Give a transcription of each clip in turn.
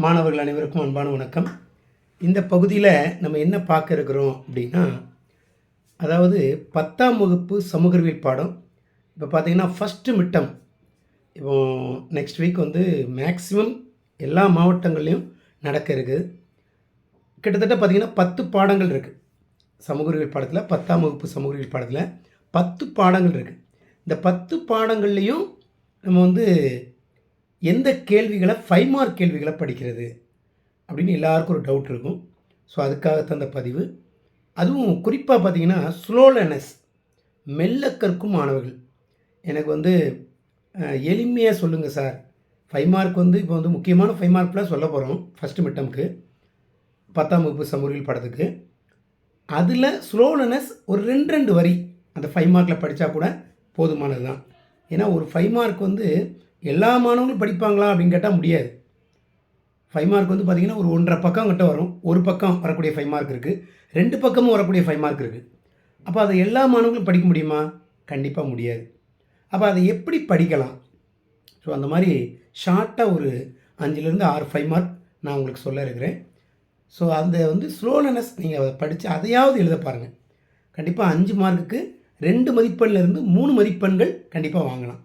மாணவர்கள் அனைவருக்கும் அன்பான வணக்கம். இந்த பகுதியில் நம்ம என்ன பார்க்க இருக்கிறோம் அப்படின்னா அதாவது பத்தாம் வகுப்பு சமூகவியல் பாடம். இப்போ பார்த்தீங்கன்னா ஃபஸ்ட்டு மிட்டம். இப்போ நெக்ஸ்ட் வீக் வந்து மேக்ஸிமம் எல்லா மாவட்டங்கள்லேயும் நடக்க இருக்குது. கிட்டத்தட்ட பார்த்தீங்கன்னா பத்து பாடங்கள் இருக்குது சமூகவியல் பாடத்தில் பத்தாம் வகுப்பு சமூகவியல் பாடத்தில் பத்து பாடங்கள் இருக்குது இந்த பத்து பாடங்கள்லேயும் நம்ம வந்து எந்த கேள்விகளை ஃபைவ் மார்க் கேள்விகளை படிக்கிறது அப்படின்னு எல்லாருக்கும் ஒரு டவுட் இருக்கும். ஸோ அதுக்காக தந்த பதிவு. அதுவும் குறிப்பாக பார்த்தீங்கன்னா ஸ்லோலனஸ் மெல்ல கற்கும் மாணவர்கள். எனக்கு வந்து எளிமையாக சொல்லுங்கள் சார் ஃபைவ் மார்க் வந்து இப்போ வந்து முக்கியமான ஃபைவ் மார்க்லாம் சொல்ல போகிறோம் ஃபஸ்ட்டு மிட்டமுக்கு. பத்தாம் வகுப்பு சமூகவியல் படத்துக்கு. அதில் ஸ்லோலனஸ் ஒரு ரெண்டு ரெண்டு வரி அந்த ஃபைவ் மார்க்கில் படித்தா கூட போதுமானது தான் ஏன்னா ஒரு ஃபைவ் மார்க் வந்து எல்லா மாணவர்களும் படிப்பாங்களா அப்படின்னு கேட்டால் முடியாது. ஃபைவ் மார்க் வந்து பார்த்திங்கன்னா ஒரு ஒன்றரை பக்கம் கிட்ட வரும். ஒரு பக்கம் வரக்கூடிய ஃபைவ் மார்க் இருக்குது ரெண்டு பக்கமும் வரக்கூடிய ஃபைவ் மார்க் இருக்குது அப்போ அதை எல்லா மாணவர்களும் படிக்க முடியுமா? கண்டிப்பாக முடியாது. அப்போ அதை எப்படி படிக்கலாம்? ஸோ அந்த மாதிரி ஷார்ட்டாக ஒரு அஞ்சுலேருந்து ஆறு ஃபைவ் மார்க் நான் உங்களுக்கு சொல்ல இருக்கிறேன். ஸோ அந்த வந்து ஸ்லோனஸ் நீங்கள் அதை படித்து அதையாவது எழுத பாருங்கள் கண்டிப்பாக அஞ்சு மார்க்குக்கு ரெண்டு மதிப்பெண்லேருந்து மூணு மதிப்பெண்கள் கண்டிப்பாக வாங்கலாம்.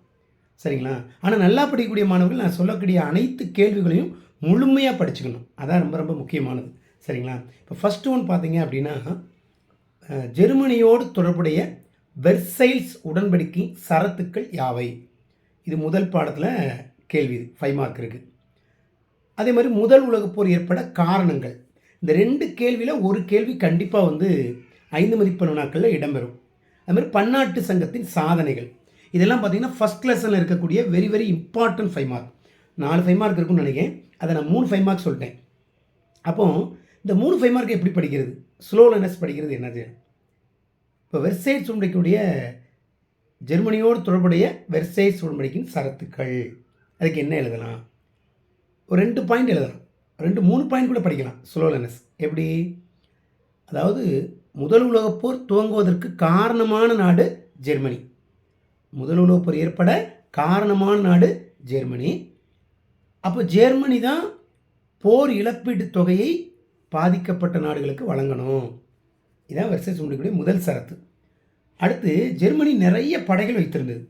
சரிங்களா? ஆனால் நல்லா படிக்கக்கூடிய மாணவர்கள் நான் சொல்லக்கூடிய அனைத்து கேள்விகளையும் முழுமையாக படிச்சுக்கணும். அதான் ரொம்ப ரொம்ப முக்கியமானது. சரிங்களா? இப்போ ஃபஸ்ட்டு ஒன் பார்த்தீங்க அப்படின்னா ஜெர்மனியோடு தொடர்புடைய வெர்சைல்ஸ் உடன்படிக்கை சரத்துக்கள் யாவை? இது முதல் பாடத்தில் கேள்வி இது. ஃபைவ் மார்க் இருக்குது அதே மாதிரி முதல் உலகப் போர் ஏற்பட காரணங்கள். இந்த ரெண்டு கேள்வியில் ஒரு கேள்வி கண்டிப்பாக வந்து ஐந்து மதிப்பெண் வினாக்களில் இடம்பெறும். அது மாதிரி பன்னாட்டு சங்கத்தின் சாதனைகள். இதெல்லாம் பார்த்தீங்கன்னா ஃபஸ்ட் லெசனில் இருக்கக்கூடிய very very important five mark நாலு ஃபைவ் மார்க் இருக்கும்னு நினைக்கிறேன். அதை நான் மூணு ஃபைவ் மார்க் சொல்லிட்டேன். அப்போது இந்த மூணு ஃபைவ் மார்க் எப்படி படிக்கிறது? ஸ்லோலனஸ் படிக்கிறது என்னது இப்போ வெர்சைட்ஸ் உடன்படிக்கையுடைய ஜெர்மனியோடு தொடர்புடைய வெர்சைட்ஸ் உடன்படிக்கையின் சரத்துக்கள். அதுக்கு என்ன எழுதலாம்? ஒரு ரெண்டு பாயிண்ட் எழுதலாம். ரெண்டு மூணு பாயிண்ட் கூட படிக்கலாம். ஸ்லோலனஸ் எப்படி? அதாவது முதல் உலகப்போர் துவங்குவதற்கு காரணமான நாடு ஜெர்மனி. முதல் உலகப் போர் ஏற்பட காரணமான நாடு ஜெர்மனி. அப்போ ஜெர்மனி தான் போர் இழப்பீட்டுத் தொகையை பாதிக்கப்பட்ட நாடுகளுக்கு வழங்கணும். இதான் வெர்சஸ் முடிக்கக்கூடிய முதல் சரத்து. அடுத்து ஜெர்மனி நிறைய படைகள் வைத்திருந்தது.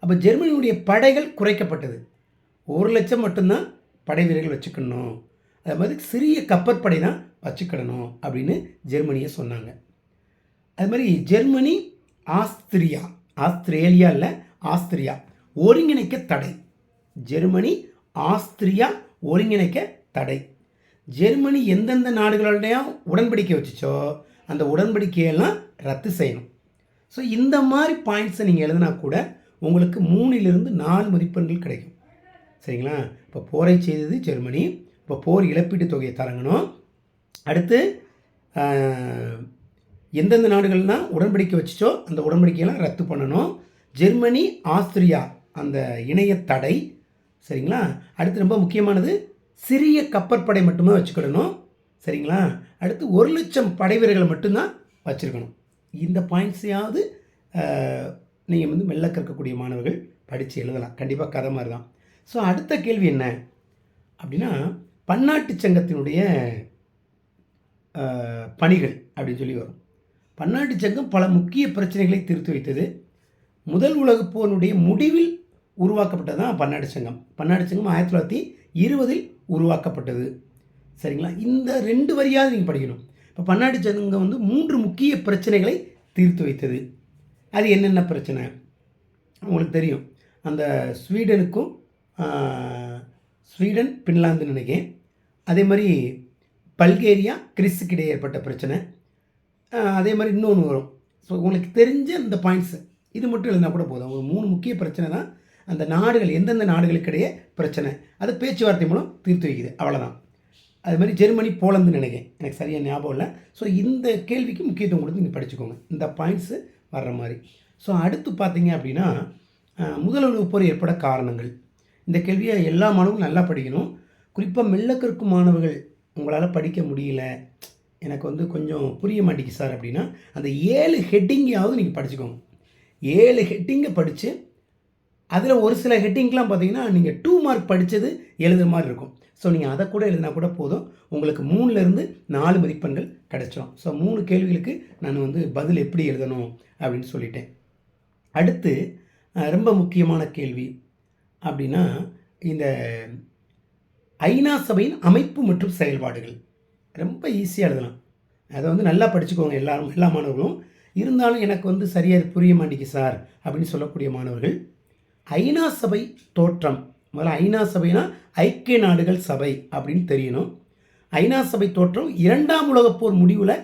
அப்போ ஜெர்மனியுடைய படைகள் குறைக்கப்பட்டது. ஒரு லட்சம் மட்டும்தான் படை வீரர்கள் வச்சுக்கணும். அது மாதிரி சிறிய கப்பற்படை தான் வச்சுக்கிடணும் அப்படின்னு ஜெர்மனியை சொன்னாங்க. அது மாதிரி ஜெர்மனி ஆஸ்திரியா ஆஸ்திரேலியா இல்லை ஆஸ்திரியா. ஒருங்கிணைக்க தடை. ஜெர்மனி ஆஸ்திரியா ஒருங்கிணைக்க தடை. ஜெர்மனி எந்தெந்த நாடுகளோடையும் உடன்படிக்கை வச்சுச்சோ அந்த உடன்படிக்கையெல்லாம் ரத்து செய்யணும். ஸோ இந்த மாதிரி பாயிண்ட்ஸை நீங்கள் எழுதினா கூட உங்களுக்கு மூணிலிருந்து நாலு மதிப்பெண்கள் கிடைக்கும். சரிங்களா? இப்போ போரை செய்தது ஜெர்மனி. இப்போ போர் இழப்பீட்டுத் தொகையை தரங்கணும். அடுத்து எந்தெந்த நாடுகள்லாம் உடன்படிக்கை வச்சுச்சோ அந்த உடன்படிக்கையெல்லாம் ரத்து பண்ணணும். ஜெர்மனி ஆஸ்திரியா அந்த இணைய தடை. சரிங்களா? அடுத்து ரொம்ப முக்கியமானது சிறிய கப்பற்படை மட்டுமே வச்சுக்கிடணும். சரிங்களா? அடுத்து ஒரு லட்சம் படை வீரர்களை மட்டும்தான் வச்சுருக்கணும். இந்த பாயிண்ட்ஸையாவது நீங்கள் வந்து மெல்ல கற்கக்கூடிய மாணவர்கள் படித்து எழுதலாம். கண்டிப்பாக கதை மாதிரி தான் ஸோ அடுத்த கேள்வி என்ன? அப்படின்னா பன்னாட்டு சங்கத்தினுடைய பணிகள் அப்படின்னு சொல்லி வரும். பன்னாட்டு சங்கம் பல முக்கிய பிரச்சனைகளை தீர்த்து வைத்தது. முதல் உலகப் போரினுடைய முடிவில் உருவாக்கப்பட்டது தான் பன்னாட்டு சங்கம். பன்னாட்டு சங்கம் ஆயிரத்தி தொள்ளாயிரத்தி இருபதில் உருவாக்கப்பட்டது. சரிங்களா? இந்த ரெண்டு வரியாவது நீங்கள் படிக்கணும். இப்போ பன்னாட்டு சங்கம் வந்து மூன்று முக்கிய பிரச்சனைகளை தீர்த்து வைத்தது. அது என்னென்ன பிரச்சனை? உங்களுக்கு தெரியும். அந்த ஸ்வீடனுக்கும் ஸ்வீடன் பின்லாந்துன்னு நினைக்கிறேன். அதே மாதிரி பல்கேரியா கிறிஸுக்கு இடையே ஏற்பட்ட பிரச்சனை. அதே மாதிரி இன்னொன்று வரும். ஸோ உங்களுக்கு தெரிஞ்ச அந்த பாயிண்ட்ஸு இது மட்டும் எழுதினா கூட போதும். ஒரு மூணு முக்கிய பிரச்சனை தான் அந்த நாடுகள் எந்தெந்த நாடுகளுக்கு இடையே பிரச்சனை. அது பேச்சுவார்த்தை மூலம் தீர்த்து வைக்குது. அவ்வளோதான் அது மாதிரி ஜெர்மனி போலந்து நினைக்கிறேன். எனக்கு சரியாக ஞாபகம் இல்லை. ஸோ இந்த கேள்விக்கு முக்கியத்துவம் கொடுத்து நீங்கள் படிச்சுக்கோங்க. இந்த பாயிண்ட்ஸு வர்ற மாதிரி. ஸோ அடுத்து பார்த்தீங்க அப்படின்னா அஹ், போர் ஏற்பட காரணங்கள். இந்த கேள்வியை எல்லா மாணவர்களும் நல்லா படிக்கணும். குறிப்பாக மெல்ல கற்கும் மாணவர்கள் உங்களால் படிக்க முடியல. எனக்கு வந்து கொஞ்சம் புரிய மாட்டேங்குது சார் அப்படின்னா அந்த ஏழு ஹெட்டிங்கையாவது நீங்கள் படிச்சுக்கோங்க. ஏழு ஹெட்டிங்கை படித்து அதில் ஒரு சில ஹெட்டிங்லாம் பார்த்தீங்கன்னா நீங்கள் டூ மார்க் படித்தது எழுதுகிற மாதிரி இருக்கும். ஸோ நீங்கள் அதை கூட எழுதினா கூட போதும். உங்களுக்கு மூணுலேருந்து நாலு மதிப்பெண்கள் கிடைச்சிடும் ஸோ மூணு கேள்விகளுக்கு நான் வந்து பதில் எப்படி எழுதணும் அப்படின்னு சொல்லிட்டேன். அடுத்து ரொம்ப முக்கியமான கேள்வி அப்படின்னா இந்த ஐநா சபையின் அமைப்பு மற்றும் செயல்பாடுகள். ரொம்ப ஈஸியாக எழுதலாம். அதை வந்து நல்லா படிச்சுக்கோங்க எல்லாரும் எல்லா மாணவர்களும். இருந்தாலும் எனக்கு வந்து சரியாக புரிய மாட்டேங்கு சார் அப்படின்னு சொல்லக்கூடிய மாணவர்கள் ஐநா சபை தோற்றம். முதல்ல ஐநா சபைனா ஐக்கிய நாடுகள் சபை அப்படின்னு தெரியணும். ஐநா சபை தோற்றம் இரண்டாம் உலகப் போர் முடிவில்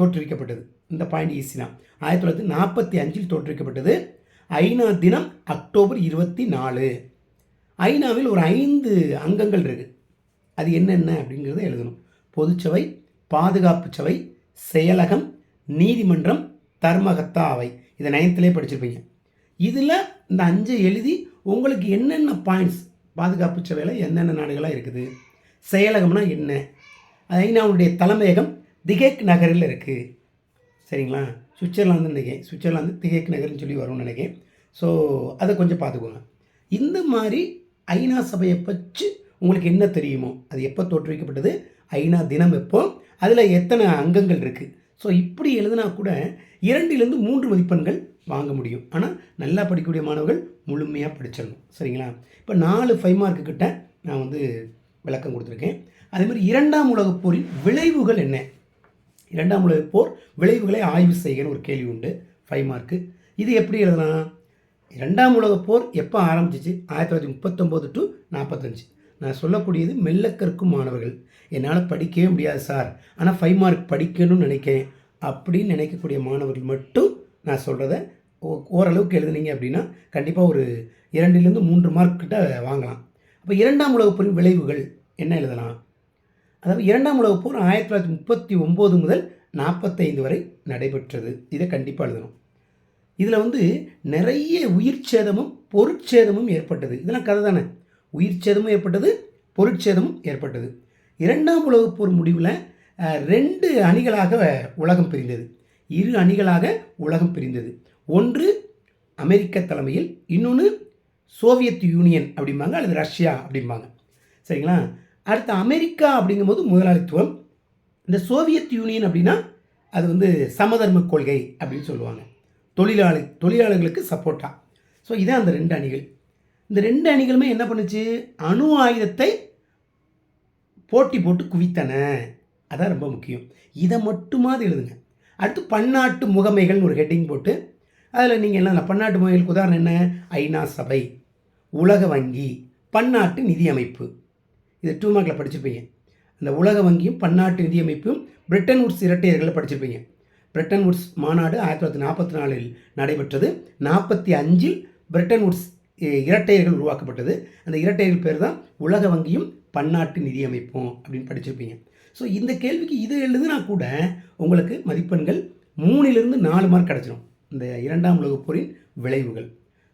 தோற்றுவிக்கப்பட்டது. இந்த பாயிண்ட் ஈஸி தான். ஆயிரத்தி தொள்ளாயிரத்தி நாற்பத்தி அஞ்சில் தோற்றுவிக்கப்பட்டது. ஐநா தினம் அக்டோபர் இருபத்தி நாலு. ஐநாவில் ஒரு ஐந்து அங்கங்கள் இருக்குது அது என்னென்ன அப்படிங்கிறத எழுதணும். பொதுச்சபை பாதுகாப்பு சபை செயலகம் நீதிமன்றம் தர்மகத்தா அவை. இதை நயனத்திலே படிச்சிருப்பீங்க. இதில் இந்த அஞ்சு எழுதி உங்களுக்கு என்னென்ன பாயிண்ட்ஸ் பாதுகாப்பு சபையில் என்னென்ன நாடுகளாக இருக்குது? செயலகம்னா என்ன? ஐநாவுடைய தலைமையகம் திகேக் நகரில் இருக்குது சரிங்களா? சுவிட்சர்லாந்து நினைக்கிறேன். சுவிட்சர்லாந்து திகேக் நகர்னு சொல்லி வரும்னு நினைக்கிறேன். ஸோ அதை கொஞ்சம் பார்த்துக்கோங்க. இந்த மாதிரி ஐநா சபையை பற்றி உங்களுக்கு என்ன தெரியுமோ? அது எப்போ தோற்றுவிக்கப்பட்டது? ஐநா தினம் வைப்போம். அதில் எத்தனை அங்கங்கள் இருக்குது ஸோ இப்படி எழுதினா கூட இரண்டிலிருந்து மூன்று மதிப்பெண்கள் வாங்க முடியும். ஆனால் நல்லா படிக்கக்கூடிய மாணவர்கள் முழுமையாக படிச்சிடணும். சரிங்களா? இப்போ நாலு ஃபைவ் மார்க்கு கிட்ட நான் வந்து விளக்கம் கொடுத்துருக்கேன். அதேமாதிரி இரண்டாம் உலகப் போரின் விளைவுகள் என்ன? இரண்டாம் உலகப் போர் விளைவுகளை ஆய்வு செய்கிற ஒரு கேள்வி உண்டு. ஃபைவ் மார்க்கு இது எப்படி எழுதலாம்? இரண்டாம் உலகப் போர் எப்போ ஆரம்பிச்சிச்சு? ஆயிரத்தி தொள்ளாயிரத்தி முப்பத்தொம்போது டு நாற்பத்தஞ்சு. நான் சொல்லக்கூடியது மெல்ல கற்கும் மாணவர்கள். என்னால் படிக்கவே முடியாது சார். ஆனால் ஃபைவ் மார்க் படிக்கணும்னு நினைக்கிறேன். அப்படின்னு நினைக்கக்கூடிய மாணவர்கள் மட்டும் நான் சொல்கிறத ஓரளவுக்கு எழுதுனீங்க அப்படின்னா கண்டிப்பாக ஒரு இரண்டிலிருந்து மூன்று மார்க் கிட்ட வாங்கலாம். அப்போ இரண்டாம் உலகப் போரின் விளைவுகள் என்ன எழுதலாம்? அதாவது இரண்டாம் உலகப் போர் ஆயிரத்தி தொள்ளாயிரத்தி முப்பத்தி ஒம்பது முதல் நாற்பத்தைந்து வரை நடைபெற்றது. இதை கண்டிப்பாக எழுதணும். இதில் வந்து நிறைய உயிர் சேதமும் பொருட்சேதமும் ஏற்பட்டது. இதெல்லாம் கதை தானே? உயிர் சேதமும் ஏற்பட்டது பொருட்சேதமும் ஏற்பட்டது. இரண்டாம் உலகப் போர் முடிவில் ரெண்டு அணிகளாக உலகம் பிரிந்தது. இரு அணிகளாக உலகம் பிரிந்தது. ஒன்று அமெரிக்க தலைமையில் இன்னொன்று சோவியத் யூனியன் அப்படிம்பாங்க அல்லது ரஷ்யா அப்படிம்பாங்க. சரிங்களா? அடுத்து அமெரிக்கா அப்படிங்கும்போது முதலாளித்துவம். இந்த சோவியத் யூனியன் அப்படின்னா அது வந்து சமதர்ம கொள்கை அப்படின்னு சொல்லுவாங்க. தொழிலாளி தொழிலாளர்களுக்கு சப்போர்ட்டா. ஸோ இதான் அந்த ரெண்டு அணிகள். இந்த ரெண்டு அணிகளுமே என்ன பண்ணுச்சு? அணு ஆயுதத்தை போட்டி போட்டு குவித்தன. அதான் ரொம்ப முக்கியம். இதை மட்டுமாவது எழுதுங்க. அடுத்து பன்னாட்டு முகமைகள்னு ஒரு ஹெட்டிங் போட்டு அதில் நீங்கள் என்ன பன்னாட்டு முகமைகளுக்கு உதாரணம் என்ன? ஐநா சபை உலக வங்கி பன்னாட்டு நிதி அமைப்பு. இது டூ மார்க்கில் படிச்சிருப்பீங்க. அந்த உலக வங்கியும் பன்னாட்டு நிதி அமைப்பும் பிரிட்டன் உட்ஸ் இரட்டையர்களில் படிச்சிருப்பீங்க. பிரிட்டன் உட்ஸ் மாநாடு ஆயிரத்தி தொள்ளாயிரத்தி நாற்பத்தி நாலில் நடைபெற்றது. நாற்பத்தி அஞ்சில் பிரிட்டன் உட்ஸ் இரட்டையர்கள் உருவாக்கப்பட்டது. அந்த இரட்டையர்கள் பேர் தான் உலக வங்கியும் பன்னாட்டு நிதி அமைப்பும் அப்படின்னு படிச்சிருப்பீங்க. ஸோ இந்த கேள்விக்கு இது எழுதுனா கூட உங்களுக்கு மதிப்பெண்கள் மூணிலிருந்து நாலு மார்க் கிடச்சிடும் இந்த இரண்டாம் உலகப் போரின் விளைவுகள்.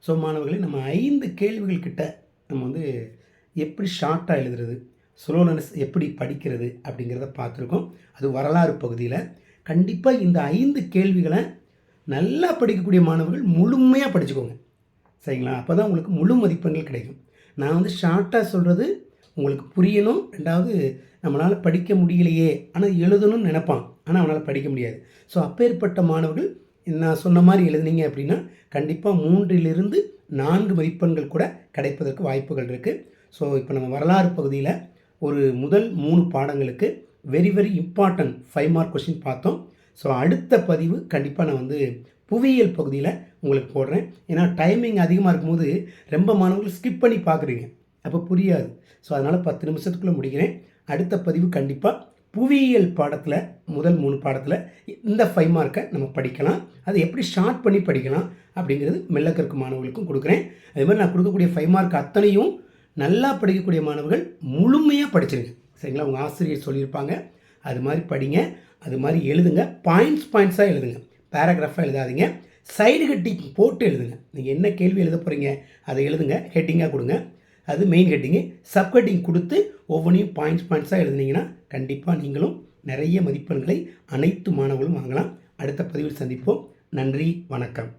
ஸோ மாணவர்களே நம்ம ஐந்து கேள்விகள் கிட்ட நம்ம வந்து எப்படி ஷார்ட்டாக எழுதுறது ஸ்லோனஸ் எப்படி படிக்கிறது அப்படிங்கிறத பார்த்துருக்கோம். அது வரலாறு பகுதியில். கண்டிப்பாக இந்த ஐந்து கேள்விகளை நல்லா படிக்கக்கூடிய மாணவர்கள் முழுமையாக படிச்சுக்கோங்க. சரிங்களா? அப்போ தான் உங்களுக்கு முழு மதிப்பெண்கள் கிடைக்கும். நான் வந்து ஷார்ட்டாக சொல்கிறது உங்களுக்கு புரியணும். ரெண்டாவது நம்மளால் படிக்க முடியலையே. ஆனால் எழுதணும்னு நினைப்பான். ஆனால் அவனால் படிக்க முடியாது. ஸோ அப்பேற்பட்ட மாணவர்கள் நான் சொன்ன மாதிரி எழுதுனீங்க அப்படின்னா கண்டிப்பாக மூன்றிலிருந்து நான்கு மதிப்பெண்கள் கூட கிடைப்பதற்கு வாய்ப்புகள் இருக்குது ஸோ இப்போ நம்ம வரலாறு பகுதியில் ஒரு முதல் மூணு பாடங்களுக்கு very very important five mark question பார்த்தோம். ஸோ அடுத்த பதிவு கண்டிப்பாக நான் வந்து புவியியல் பகுதியில் உங்களுக்கு போடுறேன். ஏன்னா டைமிங் அதிகமாக இருக்கும்போது ரொம்ப மாணவர்கள் ஸ்கிப் பண்ணி பார்க்குறீங்க. அப்போ புரியாது. ஸோ அதனால் பத்து நிமிஷத்துக்குள்ளே முடிக்கிறேன். அடுத்த பதிவு கண்டிப்பாக புவியியல் பாடத்தில் முதல் மூணு பாடத்தில் இந்த ஃபைவ் மார்க்கை நம்ம படிக்கலாம். அதை எப்படி ஷார்ட் பண்ணி படிக்கலாம் அப்படிங்கிறது மெல்ல மாணவர்களுக்கும் கொடுக்குறேன். அதே மாதிரி நான் கொடுக்கக்கூடிய ஃபைவ் மார்க் அத்தனையும் நல்லா படிக்கக்கூடிய மாணவர்கள் முழுமையாக படிச்சிருங்க. சரிங்களா? உங்கள் ஆசிரியர் சொல்லியிருப்பாங்க. அது மாதிரி படிங்க. அது மாதிரி எழுதுங்க. பாயிண்ட்ஸ் பாயிண்ட்ஸாக எழுதுங்க. பேராகிராஃபாக எழுதாதீங்க. சைடு ஹெட்டிங் போட்டு எழுதுங்க. நீங்கள் என்ன கேள்வி எழுத போகிறீங்க அதை எழுதுங்க. ஹெட்டிங்காக கொடுங்க. அது மெயின் ஹெட்டிங்கு சப் ஹெட்டிங் கொடுத்து ஒவ்வொன்றையும் பாயிண்ட்ஸ் பாயிண்ட்ஸாக எழுதுனீங்கன்னா கண்டிப்பாக நீங்களும் நிறைய மதிப்பெண்களை அனைத்து மாணவர்களும் வாங்கலாம். அடுத்த பதிவில் சந்திப்போம். நன்றி வணக்கம்.